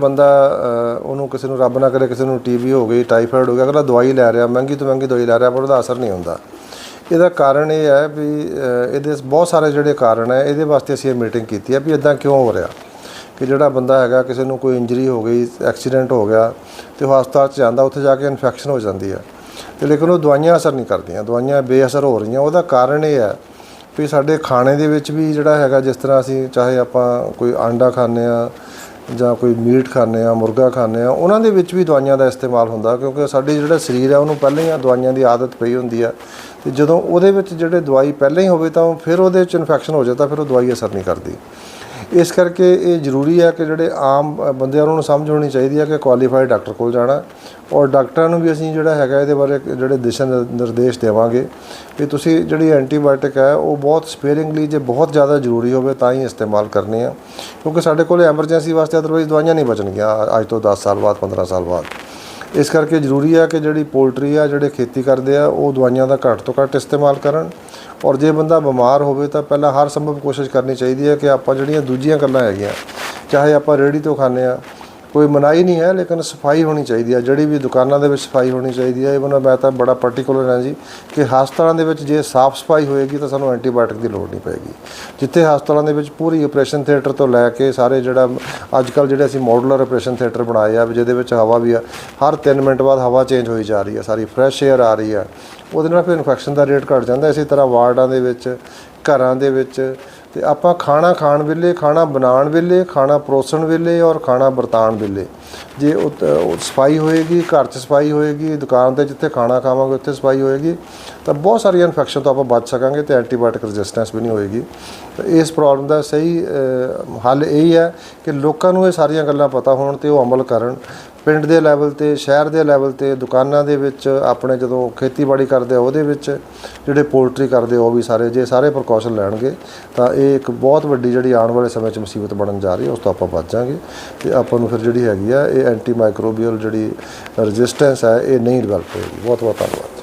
ਬੰਦਾ ਉਹਨੂੰ ਕਿਸੇ ਨੂੰ ਰੱਬ ਨਾ ਕਰੇ, ਕਿਸੇ ਨੂੰ ਟੀਬੀ ਹੋ ਗਈ ਟਾਈਫਾਇਡ ਹੋ ਗਿਆ ਅਗਲਾ ਦਵਾਈ ਲੈ ਰਿਹਾ, ਮਹਿੰਗੀ ਤੋਂ ਮਹਿੰਗੀ ਦਵਾਈ ਲੈ ਰਿਹਾ, ਪਰ ਉਹਦਾ ਅਸਰ ਨਹੀਂ ਹੁੰਦਾ। ਇਹਦਾ ਕਾਰਨ ਇਹ ਹੈ ਵੀ ਇਹਦੇ ਬਹੁਤ ਸਾਰੇ ਜਿਹੜੇ ਕਾਰਨ ਹੈ, ਇਹਦੇ ਵਾਸਤੇ ਅਸੀਂ ਇਹ ਮੀਟਿੰਗ ਕੀਤੀ ਹੈ ਵੀ ਇਦਾਂ ਕਿਉਂ ਹੋ ਰਿਹਾ? ਕਿ ਜਿਹੜਾ ਬੰਦਾ ਹੈਗਾ, ਕਿਸੇ ਨੂੰ ਕੋਈ ਇੰਜਰੀ ਹੋ ਗਈ, ਐਕਸੀਡੈਂਟ ਹੋ ਗਿਆ, ਤੇ ਉਹ ਹਸਪਤਾਲ 'ਚ ਜਾਂਦਾ, ਉੱਥੇ ਜਾ ਕੇ ਇਨਫੈਕਸ਼ਨ ਹੋ ਜਾਂਦੀ ਹੈ। ਤੇ ਲੇਕਿਨ ਉਹ ਦਵਾਈਆਂ ਅਸਰ ਨਹੀਂ ਕਰਦੀਆਂ, ਦਵਾਈਆਂ ਬੇਅਸਰ ਹੋ ਰਹੀਆਂ। ਉਹਦਾ ਕਾਰਨ ਇਹ ਹੈ ਵੀ ਸਾਡੇ ਖਾਣੇ ਦੇ ਵਿੱਚ ਵੀ ਜਿਹੜਾ ਹੈਗਾ, ਜਿਸ ਤਰ੍ਹਾਂ ਅਸੀਂ, ਚਾਹੇ ਆਪਾਂ ਕੋਈ ਆਂਡਾ ਖਾਂਦੇ ਆ ਜਾਂ ਕੋਈ ਮੀਟ ਖਾਂਦੇ ਆ, ਮੁਰਗਾ ਖਾਂਦੇ ਆ, ਉਹਨਾਂ ਦੇ ਵਿੱਚ ਵੀ ਦਵਾਈਆਂ ਦਾ ਇਸਤੇਮਾਲ ਹੁੰਦਾ ਕਿਉਂਕਿ ਸਾਡੀ ਜਿਹੜਾ ਸਰੀਰ ਹੈ ਉਹਨੂੰ ਪਹਿਲਾਂ ਹੀ ਆ ਦਵਾਈਆਂ ਦੀ ਆਦਤ ਪਈ ਹੁੰਦੀ ਆ। ਤੇ ਜਦੋਂ ਉਹਦੇ ਵਿੱਚ ਜਿਹੜੇ ਦਵਾਈ ਪਹਿਲਾਂ ਹੀ ਹੋਵੇ ਤਾਂ ਫਿਰ ਉਹਦੇ ਵਿੱਚ ਇਨਫੈਕਸ਼ਨ ਹੋ ਜਾਂਦਾ ਫਿਰ ਉਹ ਦਵਾਈ ਅਸਰ ਨਹੀਂ ਕਰਦੀ। ਇਸ ਕਰਕੇ ਇਹ ਜ਼ਰੂਰੀ ਹੈ ਕਿ ਜਿਹੜੇ ਆਮ ਅ, ਉਹਨਾਂ ਨੂੰ ਸਮਝ ਹੋਣੀ ਚਾਹੀਦੀ ਹੈ ਕਿ ਕੁਆਲੀਫਾਈਡ ਡਾਕਟਰ ਕੋਲ ਜਾਣਾ। ਔਰ ਡਾਕਟਰਾਂ ਨੂੰ ਵੀ ਅਸੀਂ ਜਿਹੜਾ ਹੈਗਾ ਇਹਦੇ ਬਾਰੇ ਜਿਹੜੇ ਦਿਸ਼ਾ ਨਿਰ- ਨਿਰਦੇਸ਼ ਦੇਵਾਂਗੇ ਕਿ ਤੁਸੀਂ ਜਿਹੜੀ ਐਂਟੀਬਾਇਓਟਿਕ ਹੈ ਉਹ ਬਹੁਤ ਸਪੇਰਿੰਗਲੀ ਜੇ ਬਹੁਤ ਜ਼ਿਆਦਾ ਜ਼ਰੂਰੀ ਹੋਵੇ ਤਾਂ ਹੀ ਇਸਤੇਮਾਲ ਕਰਨੀ ਆ। ਕਿਉਂਕਿ ਸਾਡੇ ਕੋਲ ਐਮਰਜੈਂਸੀ ਵਾਸਤੇ ਅਦਰਵਾਈਜ਼ ਦਵਾਈਆਂ ਨਹੀਂ ਬਚਣਗੀਆਂ ਅੱਜ ਤੋਂ 10 ਸਾਲ ਬਾਅਦ 15 ਸਾਲ ਬਾਅਦ। ਇਸ ਕਰਕੇ ਜ਼ਰੂਰੀ ਹੈ ਕਿ ਜਿਹੜੀ ਪੋਲਟਰੀ ਆ ਜਿਹੜੇ ਖੇਤੀ ਕਰਦੇ ਆ ਉਹ ਦਵਾਈਆਂ ਦਾ ਘੱਟ ਤੋਂ ਘੱਟ ਇਸਤੇਮਾਲ ਕਰਨ। ਔਰ ਜੇ ਬੰਦਾ ਬਿਮਾਰ ਹੋਵੇ ਤਾਂ ਪਹਿਲਾਂ ਹਰ ਸੰਭਵ ਕੋਸ਼ਿਸ਼ ਕਰਨੀ ਚਾਹੀਦੀ ਹੈ ਕਿ ਆਪਾਂ ਜਿਹੜੀਆਂ ਦੂਜੀਆਂ ਗੱਲਾਂ ਹੈਗੀਆਂ, ਚਾਹੇ ਆਪਾਂ ਰੇਹੜੀ ਤੋਂ ਖਾਂਦੇ ਆ ਕੋਈ ਮਨਾਹੀ ਨਹੀਂ ਹੈ, ਲੇਕਿਨ ਸਫ਼ਾਈ ਹੋਣੀ ਚਾਹੀਦੀ ਹੈ। ਜਿਹੜੀ ਵੀ ਦੁਕਾਨਾਂ ਦੇ ਵਿੱਚ ਸਫ਼ਾਈ ਹੋਣੀ ਚਾਹੀਦੀ ਹੈ ਇਵਨ ਮੈਂ ਤਾਂ ਬੜਾ ਪਾਰਟਿਕੂਲਰ ਹਾਂ ਜੀ ਕਿ ਹਸਪਤਾਲਾਂ ਦੇ ਵਿੱਚ ਜੇ ਸਾਫ਼ ਸਫ਼ਾਈ ਹੋਏਗੀ ਤਾਂ ਸਾਨੂੰ ਐਂਟੀਬਾਇਓਟਿਕ ਦੀ ਲੋੜ ਨਹੀਂ ਪਏਗੀ। ਜਿੱਥੇ ਹਸਪਤਾਲਾਂ ਦੇ ਵਿੱਚ ਪੂਰੀ ਆਪਰੇਸ਼ਨ ਥੀਏਟਰ ਤੋਂ ਲੈ ਕੇ ਸਾਰੇ ਜਿਹੜਾ ਅੱਜ ਕੱਲ ਜਿਹੜੇ ਅਸੀਂ ਮੋਡੂਲਰ ਆਪਰੇਸ਼ਨ ਥੀਏਟਰ ਬਣਾਏ ਆ, ਵੀ ਜਿਹਦੇ ਵਿੱਚ ਹਵਾ ਵੀ ਆ, ਹਰ 3 ਮਿੰਟ ਬਾਅਦ ਹਵਾ ਚੇਂਜ ਹੋਈ ਜਾ ਰਹੀ ਹੈ, ਸਾਰੀ ਫਰੈਸ਼ ਏਅਰ ਆ ਰਹੀ ਹੈ ਉਹਦੇ ਨਾਲ ਫਿਰ ਇਨਫੈਕਸ਼ਨ ਦਾ ਰੇਟ ਘਟ ਜਾਂਦਾ। ਇਸੇ ਤਰ੍ਹਾਂ ਵਾਰਡਾਂ ਦੇ ਵਿੱਚ, ਘਰਾਂ ਦੇ ਵਿੱਚ ਤੇ ਆਪਾਂ ਖਾਣਾ ਖਾਣ ਵੇਲੇ, ਖਾਣਾ ਬਣਾਉਣ ਵੇਲੇ, ਖਾਣਾ ਪਰੋਸਣ ਵੇਲੇ ਔਰ ਖਾਣਾ ਵਰਤਾਉਣ ਵੇਲੇ। ਜੇ ਉਹ ਸਫ਼ਾਈ ਹੋਏਗੀ, ਘਰ 'ਚ ਸਫ਼ਾਈ ਹੋਏਗੀ, ਦੁਕਾਨ ਤੇ ਜਿੱਥੇ ਖਾਣਾ ਖਾਵਾਂਗੇ ਉੱਥੇ ਸਫ਼ਾਈ ਹੋਏਗੀ, ਤਾਂ ਬਹੁਤ ਸਾਰੀਆਂ ਇਨਫੈਕਸ਼ਨ ਤੋਂ ਆਪਾਂ ਬਚ ਸਕਾਂਗੇ ਤੇ ਐਂਟੀਬਾਇਓਟਿਕ ਰੈਜ਼ਿਸਟੈਂਸ ਵੀ ਨਹੀਂ ਹੋਏਗੀ। ਇਸ ਪ੍ਰੋਬਲਮ ਦਾ ਸਹੀ ਹੱਲ ਇਹ ਹੈ ਕਿ ਲੋਕਾਂ ਨੂੰ ਇਹ ਸਾਰੀਆਂ ਗੱਲਾਂ ਪਤਾ ਹੋਣ ਤੇ ਉਹ ਅਮਲ ਕਰਨ। ਪਿੰਡ ਦੇ ਲੈਵਲ ਤੇ, ਸ਼ਹਿਰ ਦੇ ਲੈਵਲ ਤੇ, ਦੁਕਾਨਾਂ ਦੇ ਵਿੱਚ ਆਪਣੇ ਜਦੋਂ ਖੇਤੀਬਾੜੀ ਕਰਦੇ ਆ, ਉਹਦੇ ਵਿੱਚ ਜਿਹੜੇ ਪੋਲਟਰੀ ਕਰਦੇ ਆ, ਉਹ ਵੀ ਸਾਰੇ, ਜੇ ਸਾਰੇ ਪ੍ਰੀਕਾਸ਼ਨ ਲੈਣਗੇ, ਤਾਂ ਇਹ ਇੱਕ ਬਹੁਤ ਵੱਡੀ ਜਿਹੜੀ ਆਉਣ ਵਾਲੇ ਸਮੇਂ 'ਚ ਮੁਸੀਬਤ ਬਣਨ ਜਾ ਰਹੀ ਹੈ, ਉਸ ਤੋਂ ਆਪਾਂ ਬਚ ਜਾਾਂਗੇ ਤੇ ਆਪਾਂ ਨੂੰ ਫਿਰ ਜਿਹੜੀ ਹੈਗੀ ਆ, ਇਹ ਐਂਟੀ ਮਾਈਕਰੋਬੀਅਲ ਜਿਹੜੀ ਰੈਜ਼ਿਸਟੈਂਸ ਹੈ, ਇਹ ਨਹੀਂ ਡਿਵੈਲਪ ਹੋਏਗੀ। ਬਹੁਤ ਬਹੁਤ ਧੰਨਵਾਦ।